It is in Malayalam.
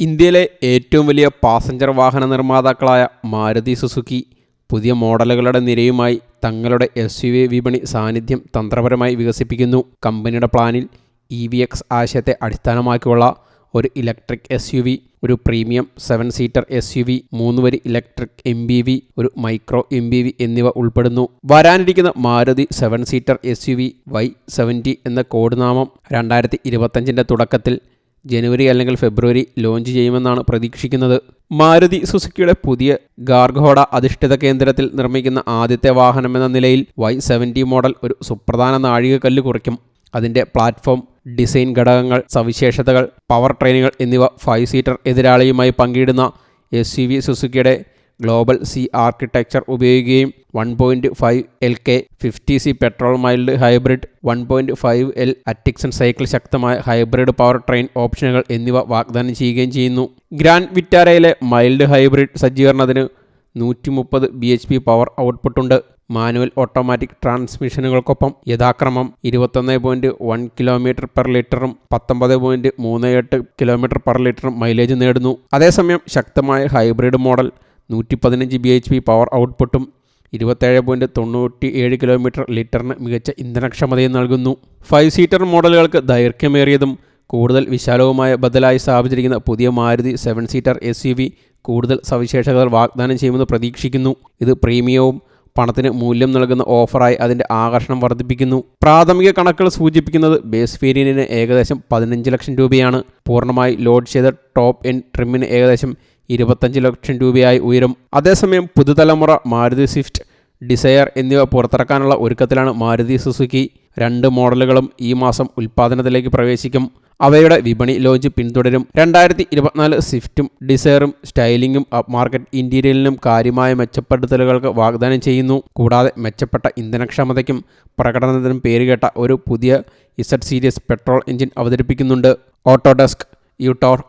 ഇന്ത്യയിലെ ഏറ്റവും വലിയ പാസഞ്ചർ വാഹന നിർമ്മാതാക്കളായ മാരുതി സുസുക്കി പുതിയ മോഡലുകളുടെ നിരയുമായി തങ്ങളുടെ എസ് യു വി വിപണി സാന്നിധ്യം തന്ത്രപരമായി വികസിപ്പിക്കുന്നു. കമ്പനിയുടെ പ്ലാനിൽ ഇ വി എക്സ് ആശയത്തെ അടിസ്ഥാനമാക്കിയുള്ള ഒരു ഇലക്ട്രിക് എസ് യു വി ഒരു premium seven seater S U V മൂന്ന് വരി ഇലക്ട്രിക് എം ബി വി ഒരു മൈക്രോ എം ബി വി എന്നിവ ഉൾപ്പെടുന്നു. വരാനിരിക്കുന്ന Maruti seven seater S U V Y seventy എന്ന കോഡ് നാമം രണ്ടായിരത്തി ഇരുപത്തഞ്ചിന്റെ തുടക്കത്തിൽ ജനുവരി അല്ലെങ്കിൽ ഫെബ്രുവരി ലോഞ്ച് ചെയ്യുമെന്നാണ് പ്രതീക്ഷിക്കുന്നത്. മാരുതി സുസുക്കിയുടെ പുതിയ ഗാർഗോഡ അധിഷ്ഠിത കേന്ദ്രത്തിൽ നിർമ്മിക്കുന്ന ആദ്യത്തെ വാഹനം എന്ന നിലയിൽ വൈ സെവന്റി മോഡൽ ഒരു സുപ്രധാന നാഴികക്കല്ല് കുറിക്കും. അതിന്റെ പ്ലാറ്റ്ഫോം ഡിസൈൻ ഘടകങ്ങൾ സവിശേഷതകൾ പവർ ട്രെയിനുകൾ എന്നിവ ഫൈവ് സീറ്റർ എതിരാളിയുമായി പങ്കിടുന്ന എസ് യു വി സുസുക്കിയുടെ ഗ്ലോബൽ സി ആർക്കിടെക്ചർ ഉപയോഗിക്കുകയും one point five L K fifty C petrol mild hybrid one point five L Atkinson cycle ശക്തമായ ഹൈബ്രിഡ് പവർ ട്രെയിൻ ഓപ്ഷനുകൾ എന്നിവ വാഗ്ദാനം ചെയ്യുകയും ചെയ്യുന്നു. ഗ്രാൻഡ് വിറ്റാരയിലെ മൈൽഡ് ഹൈബ്രിഡ് സജ്ജീകരണത്തിന് നൂറ്റി മുപ്പത് ബി എച്ച് പി പവർ ഔട്ട്പുട്ടുണ്ട് മാനുവൽ ഓട്ടോമാറ്റിക് ട്രാൻസ്മിഷനുകൾക്കൊപ്പം യഥാക്രമം ഇരുപത്തൊന്ന് പോയിന്റ് വൺ കിലോമീറ്റർ പെർ ലിറ്ററും പത്തൊമ്പത് പോയിന്റ് മൂന്ന് എട്ട് കിലോമീറ്റർ പെർ ലിറ്ററും മൈലേജ് നേടുന്നു. അതേസമയം ശക്തമായ ഹൈബ്രിഡ് മോഡൽ നൂറ്റി പതിനഞ്ച് ബി എച്ച് പി പവർ ഔട്ട്പുട്ടും ഇരുപത്തേഴ് പോയിന്റ് തൊണ്ണൂറ്റി ഏഴ് കിലോമീറ്റർ ലിറ്ററിന് മികച്ച ഇന്ധനക്ഷമതയും നൽകുന്നു. ഫൈവ് സീറ്റർ മോഡലുകൾക്ക് ദൈർഘ്യമേറിയതും കൂടുതൽ വിശാലവുമായ ബദലായി സ്ഥാപിച്ചിരിക്കുന്ന പുതിയ മാരുതി സെവൻ സീറ്റർ എസ് കൂടുതൽ സവിശേഷതകൾ വാഗ്ദാനം ചെയ്യുമെന്ന് പ്രതീക്ഷിക്കുന്നു. ഇത് പ്രീമിയവും പണത്തിന് മൂല്യം നൽകുന്ന ഓഫറായി അതിന്റെ ആകർഷണം വർദ്ധിപ്പിക്കുന്നു. പ്രാഥമിക കണക്കുകൾ സൂചിപ്പിക്കുന്നത് ബേസ് വേരിയന്റിന് ഏകദേശം പതിനഞ്ച് ലക്ഷം രൂപയാണ്. പൂർണമായി ലോഡ് ചെയ്ത ടോപ്പ് എൻ ട്രിമ്മിന് ഏകദേശം ഇരുപത്തഞ്ച് ലക്ഷം രൂപയായി ഉയരും. അതേസമയം പുതുതലമുറ മാരുതി സ്വിഫ്റ്റ് ഡിസയർ എന്നിവ പുറത്തിറക്കാനുള്ള ഒരുക്കത്തിലാണ് മാരുതി സുസുക്കി. രണ്ട് മോഡലുകളും ഈ മാസം ഉൽപ്പാദനത്തിലേക്ക് പ്രവേശിക്കും. അവയുടെ വിപണി ലോഞ്ച് പിന്തുടരും. രണ്ടായിരത്തി ഇരുപത്തിനാല് സ്വിഫ്റ്റും ഡിസയറും സ്റ്റൈലിംഗും അപ് മാർക്കറ്റ് ഇന്റീരിയലിനും കാര്യമായ മെച്ചപ്പെടുത്തലുകൾക്ക് വാഗ്ദാനം ചെയ്യുന്നു. കൂടാതെ മെച്ചപ്പെട്ട ഇന്ധനക്ഷമതയ്ക്കും പ്രകടനത്തിനും പേരുകേട്ട ഒരു പുതിയ ഇസഡ് സീരീസ് പെട്രോൾ എഞ്ചിൻ അവതരിപ്പിക്കുന്നുണ്ട്. ഓട്ടോഡെസ്ക് യൂട്ടോർ